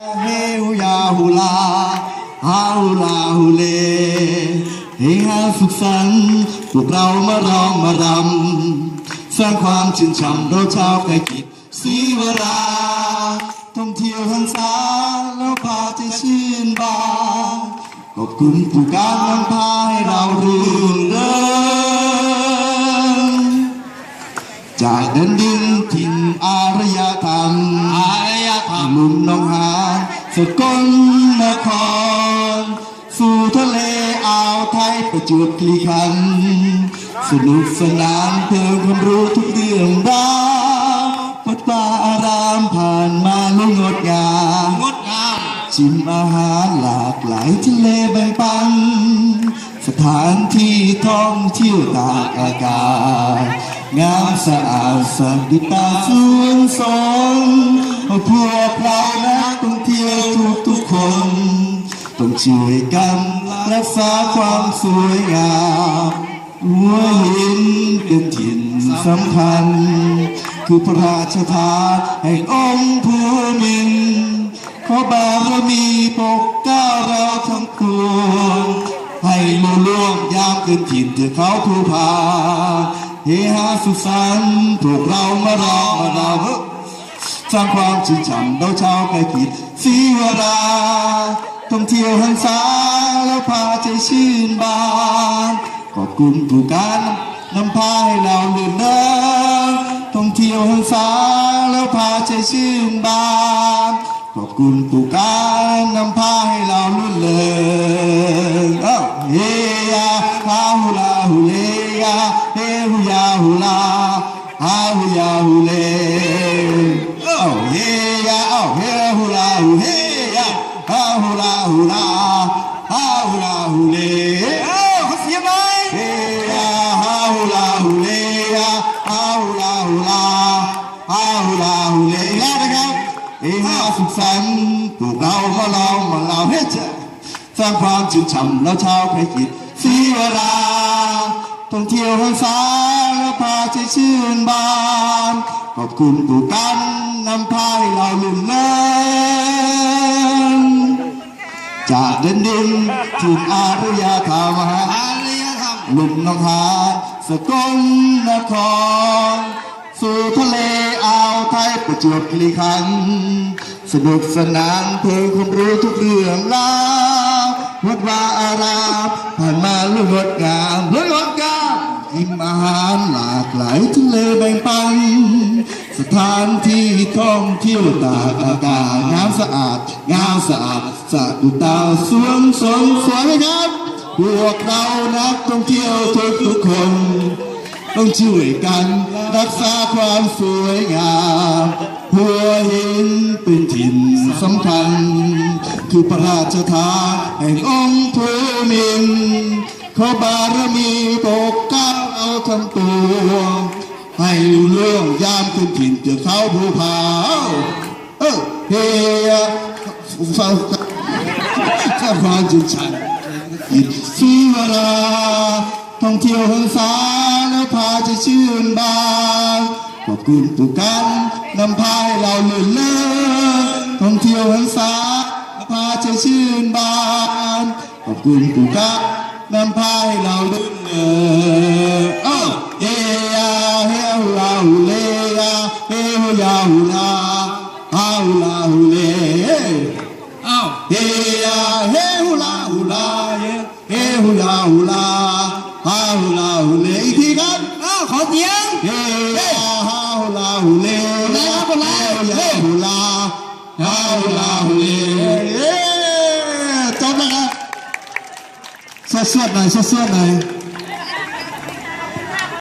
เฮฮุยาฮูลาฮาฮูลาฮูเลเฮฮาสุขสันต์พวกเรามาร้องมารำสร้างความชื่นช่ำเราชาวไกกิจศีวราท่องเที่ยวหันษาแล้วพาใจชื่นบานขอบคุณผู้การนำพาให้เราเรื่นเริงจากเดินดินถิ่นอารยธรรม มลุ่มหนองหานสกลนคร สู่ทะเลอ่าวไทยประจวบคีรีขันธ์สนุกสนานเพิ่มความรู้ทุกเรื่องราววัดป่าอารามผ่านมาลุ่งงดงามงดงามชิมอาหารหลากหลายทะเลแบ่งปัน สถานที่ท่องเที่ยวตากอากาศงามสะอาดสะดุดตาสวนสน พวกเรานักท่องเที่ยวทุกทุกคน ต้องช่วยกันรักษาความสวยงามหัวหินเป็นถิ่นสำคัญ คือพระราชทานแห่งองค์ภูมินขอบารมีปกก้าเราทั้งปวงให้ลุล่วงยามเกินถิ่นเถือเขาภูผาเฮฮาสุสันต์พวกเรามาร้องมาเราเฮ้ สร้างความชื่นช่ำเราชาวไกลกิจศรีวราท่องเที่ยวหันษาแล้วพาใจชื่นบาน ขอบคุณผู้การนำพาให้เราเลื่อนเดินท่องเที่ยวหันษาแล้วพาใจชื่นบานขอบคุณผู้การนำพาให้เราลุ่นเลิงเอ้าเฮียฮาฮูลาฮูเลยาเฮฮูยาฮูลาฮาฮูยาฮูเล ฮูลาฮูเลเอ้าขอเสียงหน่อยเฮียาฮาฮูลาฮูเลยาฮาฮูลาฮูลาฮาฮูลาฮูเลอีกแล้วนะครับเองมาสุขสันต์พวกเรามาลองมาเล่าให้เจอสร้างความชื่นช่ำแล้วชาวไพจิตศรีวราท่องเที่ยวหันษาแล้วพาใจชื่นบานขอบคุณผู้กันนำพาให้เราลุ่นเลิง จากเดินดินถิ่นอารยธรรมอารยธรรมลุ่มน้องหาสกลนคร สู่ทะเลอ่าวไทยประจวบคีรีขันธ์สนุกสนานเพิ่มความรู้ทุกเรื่องราววัดวาอารามผ่านมาลุงดงามลุงดงามอิ่มอาหารหลากหลายทะเลแบ่งปัน สถานที่ท่องเที่ยวตากอากาศงามสะอาดงามสะอาดสะดุดตาสวนสนสวยไหมครับพวกเรานักท่องเที่ยวทุกทุกคน ต้องช่วยกันรักษาความสวยงามหัวหินเป็นถิ่นสำคัญ คือพระราชทานแห่งองค์ภูมินขอบารมีปกเก้าเอาทั้งปว ให้ลุเรื่องยามขึ้นถิ่นเจอเขาภูผาเออเฮียฟังข้าความจุชันอิสีวราท่องเที่ยวหันษาแล้วพาใจชื่นบานขอบคุณทุกการนำพาให้เราเลื่อนเลิศท่องเที่ยวหันษาแล้วพาใจชื่นบานขอบคุณทุกการนำพาให้เรา ฮูลาฮูเลอ้าวเฮียเฮฮูลาฮูลาเฮเฮฮูลาฮูลาฮาฮูลาฮูเลอีกทีครับอ้าวขอเสียงเฮฮาฮาฮูลาฮูเลไหนครับคนแรกเฮฮูลาฮาฮูลาฮูเลเอ๊ะจบแล้วครับสวดๆหน่อยสวดๆหน่อย